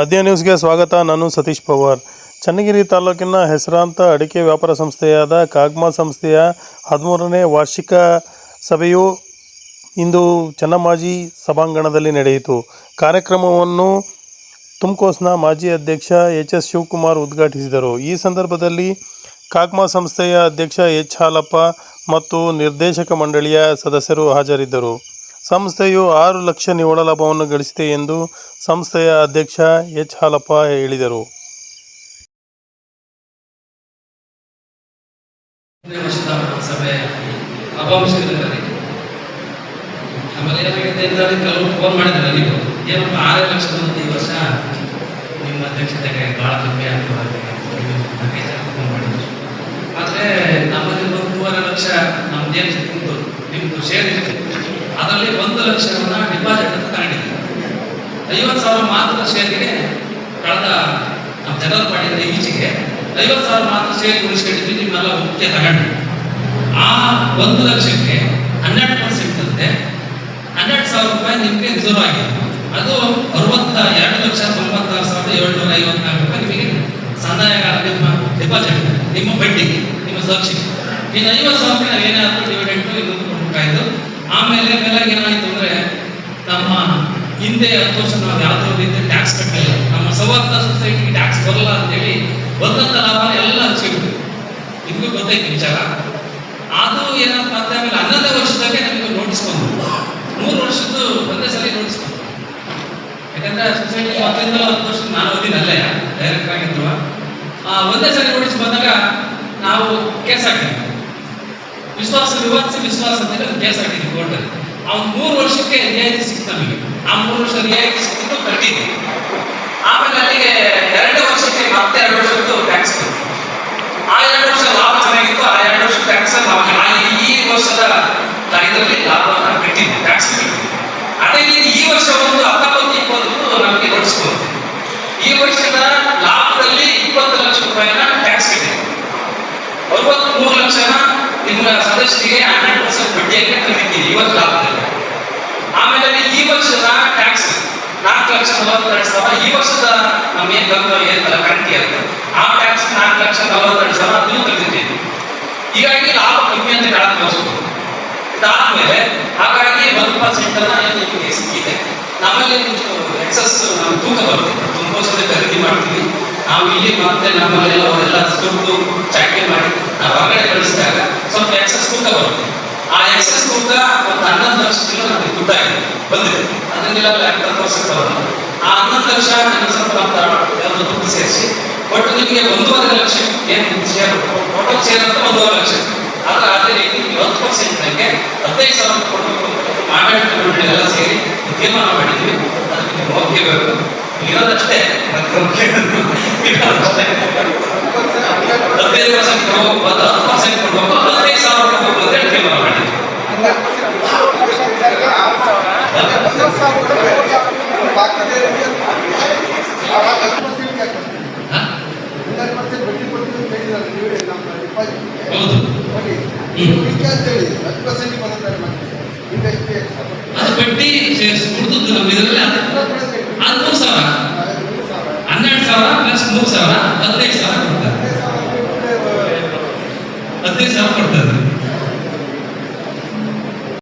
ಆದ್ಯ ನ್ಯೂಸ್ಗೆ ಸ್ವಾಗತ. ನಾನು ಸತೀಶ್ ಪವಾರ್. ಚನ್ನಗಿರಿ ತಾಲೂಕಿನ ಹೆಸರಾಂತ ಅಡಿಕೆ ವ್ಯಾಪಾರ ಸಂಸ್ಥೆಯಾದ ಕಾಗ್ಮಾ ಸಂಸ್ಥೆಯ ಹದಿಮೂರನೇ ವಾರ್ಷಿಕ ಸಭೆಯು ಇಂದು ಚನ್ನಮಾಜಿ ಸಭಾಂಗಣದಲ್ಲಿ ನಡೆಯಿತು. ಕಾರ್ಯಕ್ರಮವನ್ನು ತುಮ್ಕೋಸ್ನ ಮಾಜಿ ಅಧ್ಯಕ್ಷ ಎಚ್ ಎಸ್ ಶಿವಕುಮಾರ್ ಉದ್ಘಾಟಿಸಿದರು. ಈ ಸಂದರ್ಭದಲ್ಲಿ ಕಾಗ್ಮಾ ಸಂಸ್ಥೆಯ ಅಧ್ಯಕ್ಷ ಎಚ್ ಹಾಲಪ್ಪ ಮತ್ತು ನಿರ್ದೇಶಕ ಮಂಡಳಿಯ ಸದಸ್ಯರು ಹಾಜರಿದ್ದರು. ಸಂಸ್ಥೆಯು ಆರು ಲಕ್ಷ ನಿವ್ವಳ ಲಾಭವನ್ನು ಗಳಿಸಿದೆ ಎಂದು ಸಂಸ್ಥೆಯ ಅಧ್ಯಕ್ಷ ಎಚ್. ಹಾಲಪ್ಪ ಹೇಳಿದರು. ಆದರೆ ನಮ್ಮಲ್ಲಿ ಒಂದೂವರೆ ಲಕ್ಷ ನಮ್ದೇನು ನಿಮ್ಮದು ಶೇರ್ ಅದರಲ್ಲಿ ಒಂದು ಲಕ್ಷವನ್ನ ಡಿಪಾಸಿಟ್ ಅಂತ ತಗೊಂಡಿದ್ದೀವಿ ಐವತ್ತು ಸಾವಿರ ಮಾತ್ರ ಶೇರ್ಗೆ ಕಳೆದ ನಮ್ಮ ಜನರಲ್ ಮಾಡಿದ ಈಚೆಗೆ ಐವತ್ತು ಸಾವಿರ ಮಾತ್ರ ಶೇರ್ ಉಳಿಸ್ಕೊಂಡಿದ್ವಿ, ನಿಮ್ಮೆಲ್ಲ ಮುಖ್ಯ ತಗೊಂಡ್ವಿ. ಆ ಒಂದು ಲಕ್ಷಕ್ಕೆ ಹನ್ನೆರಡು ಪರ್ಸೆಂಟ್ ಅಂತೆ ಹನ್ನೆರಡು ಸಾವಿರ ರೂಪಾಯಿ ನಿಮಗೆ ರಿಸರ್ವ್ ಆಗಿದೆ. ಅದು ಅರವತ್ತ ಎರಡು ಲಕ್ಷ ತೊಂಬತ್ತಾರು ಸಾವಿರದ ಏಳ್ನೂರ ಐವತ್ನಾಲ್ಕು ರೂಪಾಯಿ ನಿಮಗೆ ಸಂದಾಯ ನಿಮ್ಮ ಡಿಪಾಸಿಟ್ ನಿಮ್ಮ ಬಡ್ಡಿಗೆ, ನಿಮ್ಮ ಸುರಕ್ಷೆಗೆ. ಇನ್ನು ಐವತ್ತು ಸಾವಿರ ರೂಪಾಯಿ ಏನಾದರೂ ಡಿವಿಡೆಂಟು ಇನ್ನೊಂದು ಕೊಡ್ಬೇಕಾಯ್ತು. ಆಮೇಲೆ ಮೇಲಾಗಿ ಏನಾಯ್ತು ಅಂದ್ರೆ ನಮ್ಮ ಹಿಂದೆ ಹತ್ತು ವರ್ಷ ನಾವು ಯಾವುದೋ ರೀತಿ ಟ್ಯಾಕ್ಸ್ ಕಟ್ಟಲಿಲ್ಲ ನಮ್ಮ ಸವರ್ಣ ಸೊಸೈಟಿಗೆ ಟ್ಯಾಕ್ಸ್ ಬರಲ್ಲ ಅಂತೇಳಿ ಬಂದಂತ ಲಾಭ ಎಲ್ಲ ಸಿಗುತ್ತೆ ನಿಮಗೂ ಗೊತ್ತೈತಿ ವಿಚಾರ? ಅದು ಏನಪ್ಪ ಅಂತ ಆಮೇಲೆ ಹನ್ನೊಂದೇ ವರ್ಷದಾಗೆ ನಮಗೆ ನೋಟಿಸ್ ಬಂತು. ಮೂರು ವರ್ಷದ್ದು ಒಂದೇ ಸಲ ನೋಟಿಸ್ ಬಂತು. ಯಾಕಂದ್ರೆ ಸೊಸೈಟಿ ಮೊದಲಿಂದ ಹತ್ತು ವರ್ಷ ನಾನು ಓದಿನಲ್ಲೇ ಡೈರೆಕ್ಟರ್ ಆಗಿದ್ರು ಆ, ಒಂದೇ ಸಲ ನೋಟಿಸ್ ಬಂದಾಗ ನಾವು ಕೇಸ್ ಹಾಕಿದ್ವಿ. ವಿಶ್ವಾಸ ವಿವಾದಿಸಿ ವಿಶ್ವಾಸ ಅಂತೇಳಿ ಒಂದು ಕೇಸ್ ಹಾಕಿದ್ವಿ ಕೋರ್ಟಲ್ಲಿ ಮೂರು ವರ್ಷಕ್ಕೆ ರಿಯಾಯಿತಿ ಸಿಕ್ತು ನಮಗೆ. ಆ ಮೂರು ವರ್ಷ ರಿಯಾಯಿತಿ ಸಿಕ್ಕಿದ್ದು ಕಟ್ಟಿದ್ವಿ ಆಮೇಲೆ ಅಲ್ಲಿಗೆ ಎರಡು ವರ್ಷಕ್ಕೆ ಮತ್ತೆ ಎರಡು ವರ್ಷದ್ದು ಟ್ಯಾಕ್ಸ್ ಬಂತು. ಆ ಎರಡು ವರ್ಷ ಲಾಭ ಚೆನ್ನಾಗಿತ್ತು, ಆ ಎರಡು ವರ್ಷ ಟ್ಯಾಕ್ಸ್ ಲಾಭ ಈ ವರ್ಷದ ಇದರಲ್ಲಿ ಲಾಭವನ್ನು ಕಟ್ಟಿದ್ದೆ ಟ್ಯಾಕ್ಸ್ ಅದೇ ರೀತಿ ಈ ವರ್ಷ ಒಂದು ಹತ್ತೊಂಬತ್ತು, ಇಪ್ಪತ್ತು ನಮಗೆ ನೋಡಿಸ್ಬೋದು ಈ ವರ್ಷದ ಲಾಭದಲ್ಲಿ ಇಪ್ಪತ್ತು ಲಕ್ಷ ರೂಪಾಯಿನ ಟ್ಯಾಕ್ಸ್ ಕಟ್ಟಿದ್ವಿ ಅರವತ್ಮೂರು ಲಕ್ಷನ ನಿಮ್ಮ ಸದಸ್ಯರಿಗೆ ಹಂಡ್ರೆಡ್ ಪರ್ಸೆಂಟ್ ಬಡ್ಡಿಯನ್ನು ಕಟ್ಟಿದ್ದೀವಿ ಇವತ್ತು ಲಾಭದಲ್ಲಿ. ಆಮೇಲೆ ಈ ವರ್ಷದ ಟ್ಯಾಕ್ಸ್ ನಾಲ್ಕು ಲಕ್ಷ ನಲವತ್ತೆರಡು ಸಾವಿರ, ಈ ವರ್ಷದ ನಮ್ಮ ಏನು ಬಂದು ಏನಲ್ಲ ಕರೆಂಟಿ ಅಂತ ಆ ಟ್ಯಾಕ್ಸ್ ನಾಲ್ಕು ಲಕ್ಷ ನಲವತ್ತೆರಡು ಸಾವಿರ ಅದನ್ನು ತೆಗೆದಿದ್ದೀವಿ ಹೀಗಾಗಿ ಲಾಭ ಕಮ್ಮಿ ಅಂತ ಕಾಳಕ್ಕೆ ತೋರಿಸ್ಬೋದು. ಇದಾದ್ಮೇಲೆ ಹಾಗಾಗಿ ಒಂದು ಪರ್ಸೆಂಟ್ ನಿಮಗೆ ಸಿಕ್ಕಿದೆ ನಮ್ಮಲ್ಲಿ ಎಕ್ಸಸ್ ನಾವು ತೂಕ ಬರ್ತೀವಿ ತುಂಬ ಸಲ ಖರೀದಿ ಮಾಡ್ತೀವಿ. ನಾವು ಇಲ್ಲಿ ಮತ್ತೆ ನಮ್ಮಲ್ಲಿ ಅವರೆಲ್ಲ ಸುಟ್ಟು ಚಾಕಿ ಮಾಡಿ ನಾವು ಹೊರಗಡೆ ಕಳಿಸಿದಾಗ ಸ್ವಲ್ಪ ಎಕ್ಸಸ್ ತೂಕ ಬರುತ್ತೆ ಆ ಎಕ್ಸಸ್ ತೂಕ ಒಂದು ಹನ್ನೊಂದು ಲಕ್ಷ ಕಿಲೋ ನಮಗೆ ದುಡ್ಡಾಗಿದೆ ಬಂದಿದೆ. ಅದನ್ನೆಲ್ಲ ವರ್ಷ ಬರೋದು ಆ ಹನ್ನೊಂದು ಲಕ್ಷ ನನ್ನ ಸ್ವಲ್ಪ ನಮ್ಮ ಎಲ್ಲ ದುಡ್ಡು ಸೇರಿಸಿ. ಒಟ್ಟು ನಿಮಗೆ ಒಂದೂವರೆ ಲಕ್ಷ ಏನು ಶೇರ್ ಟೋಟಲ್ ಶೇರ್ ಅಂತ ಒಂದೂವರೆ ಲಕ್ಷ. ಆದ್ರೆ ಅದೇ ರೀತಿ ಇವತ್ತು ಪರ್ಸೆಂಟ್ ನನಗೆ ಹದಿನೈದು ಸಾವಿರ ಕೊಡಬೇಕು ಅಂತ ಎಲ್ಲ ಸೇರಿ ತೀರ್ಮಾನ ಮಾಡಿದ್ವಿ. ಅದಕ್ಕೆ ಒಪ್ಪಿಗೆಬೇಕು ಇರೋದಷ್ಟೇ. ಮತ್ತೆ ಒಪ್ಪಿಗೆ ಇರೋದಷ್ಟೇ ಹದಿನೈದು ಪರ್ಸೆಂಟ್ ಕೊಡಬೇಕು ಒಂದು ಹತ್ತು ಪರ್ಸೆಂಟ್ ಕೊಡಬೇಕು ಹದಿನೈದು ಸಾವಿರ ಕೊಡಬೇಕು ಅಂತ ಹೇಳಿ ತೀರ್ಮಾನ ಮಾಡಿದ್ವಿ ಹಾ? ಹೌದು ಅದು ಬಡ್ಡಿ ಸೇರಿಸಿ ಉಳಿದದ್ದು ನಮ್ಮ ಇದರಲ್ಲಿ ಅದು ಮೂರು ಸಾವಿರ. ಹನ್ನೆರಡು ಸಾವಿರ ಪ್ಲಸ್ ಮೂರು ಸಾವಿರ, ಹದಿನೈದು ಸಾವಿರ ಕೊಡ್ತಾರೆ. ಹದಿನೈದು ಸಾವಿರ ಕೊಡ್ತಾರೆ.